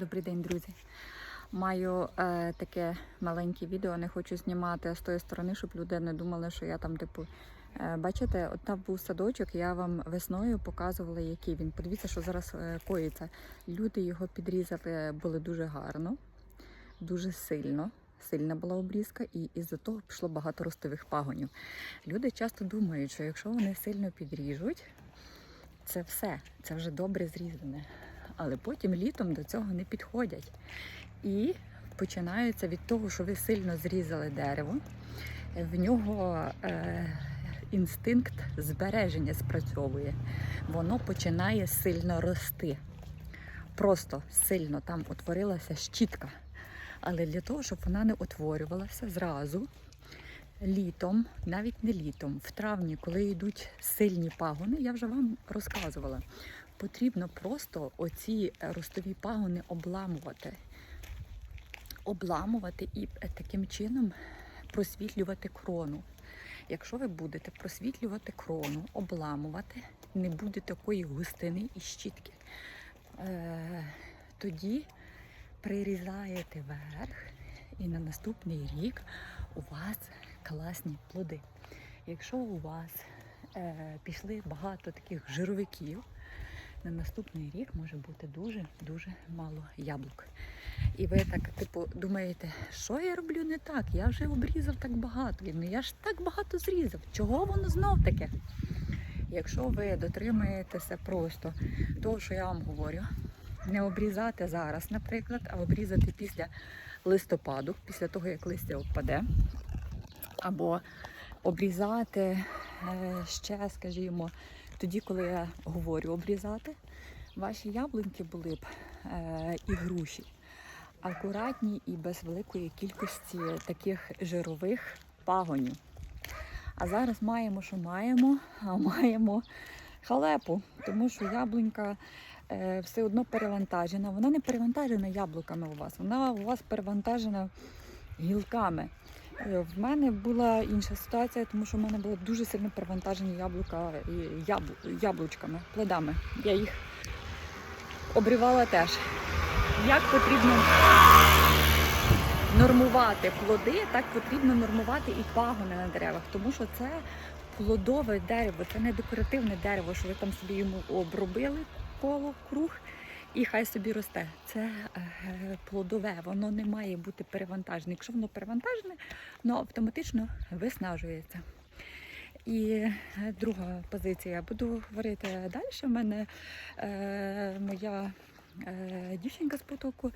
Добрий день, друзі. Маю е, таке маленьке відео, не хочу знімати з тої сторони, щоб люди не думали, що я там, типу, е, бачите, от там був садочок, я вам весною показувала, який він. Подивіться, що зараз е, коїться. Люди його підрізали були дуже гарно, дуже сильно. Сильна була обрізка, і із-за того пішло багато ростових пагонів. Люди часто думають, що якщо вони сильно підріжуть, це все, це вже добре зрізане. Але потім літом до цього не підходять. І починаються від того, що ви сильно зрізали дерево, в нього е, інстинкт збереження спрацьовує. Воно починає сильно рости. Просто сильно там утворилася щітка. Але для того, щоб вона не утворювалася зразу, літом, навіть не літом, в травні, коли йдуть сильні пагони, я вже вам розказувала, потрібно просто оці ростові пагони обламувати. Обламувати і таким чином просвітлювати крону. Якщо ви будете просвітлювати крону, обламувати, не буде такої густини і щітки, е, тоді прирізаєте верх, і на наступний рік у вас класні плоди. Якщо у вас е, пішли багато таких жировиків, на наступний рік може бути дуже-дуже мало яблук. І ви так, типу, думаєте, що я роблю не так? Я вже обрізав так багато. Ну я ж так багато зрізав. Чого воно знов таке? Якщо ви дотримаєтеся просто того, що я вам говорю, не обрізати зараз, наприклад, а обрізати після листопаду, після того, як листя впаде, або обрізати е, ще, скажімо, тоді, коли я говорю обрізати, ваші яблуньки були б е, і груші акуратні і без великої кількості таких жирових пагонів. А зараз маємо, що маємо, а маємо халепу, тому що яблунька е, все одно перевантажена. Вона не перевантажена яблуками у вас, вона у вас перевантажена гілками. Е, В мене була інша ситуація, тому що в мене було дуже сильно перевантажені яблука і яблу, яблучками, плодами. Я їх обривала теж. Як потрібно нормувати плоди, так потрібно нормувати і пагони на деревах, тому що це плодове дерево, це не декоративне дерево, що ви там собі йому обробили коло круг і хай собі росте. Це е, плодове, воно не має бути перевантажене. Якщо воно перевантажене, воно автоматично виснажується. І е, друга позиція. Буду говорити далі. У мене е, моя дівчинка з потоку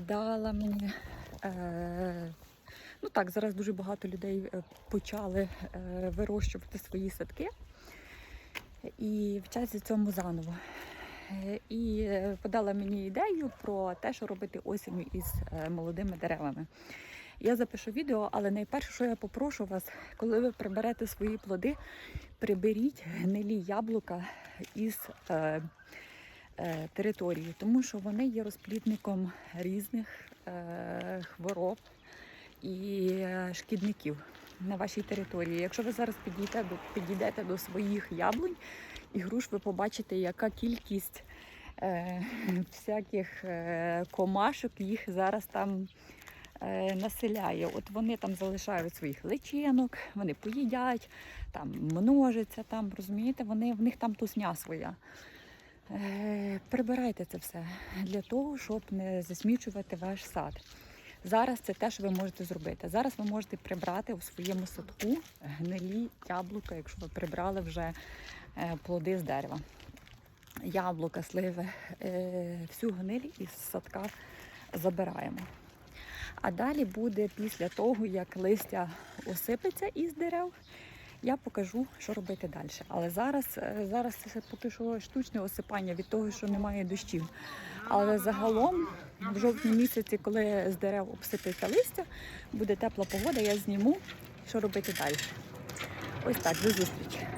дала мені. Ну так, зараз дуже багато людей почали вирощувати свої садки і вчаться цьому заново. Е, І е, подала мені ідею про те, що робити осінню із е, молодими деревами. Я запишу відео, але найперше, що я попрошу вас, коли ви приберете свої плоди, приберіть гнилі яблука із е, е, території, тому що вони є розплідником різних е, хвороб і шкідників на вашій території. Якщо ви зараз підійдете до, підійдете до своїх яблунь і груш, ви побачите, яка кількість е, всяких е, комашок їх зараз там е, населяє. От вони там залишають своїх личинок, вони поїдять, там множаться, там, розумієте, вони, в них там тусня своя. Е, прибирайте це все для того, щоб не засмічувати ваш сад. Зараз це те, що ви можете зробити. Зараз ви можете прибрати у своєму садку гнилі яблука, якщо ви прибрали вже е, плоди з дерева. Яблука, сливи, е, всю гниль із садка забираємо. А далі буде після того, як листя осипеться із дерев, я покажу, що робити далі. Але зараз, е, зараз це поки що штучне осипання від того, що немає дощів. Але загалом, в жовтні місяці, коли з дерев обсипиться листя, буде тепла погода, я зніму, що робити далі. Ось так, до зустрічі.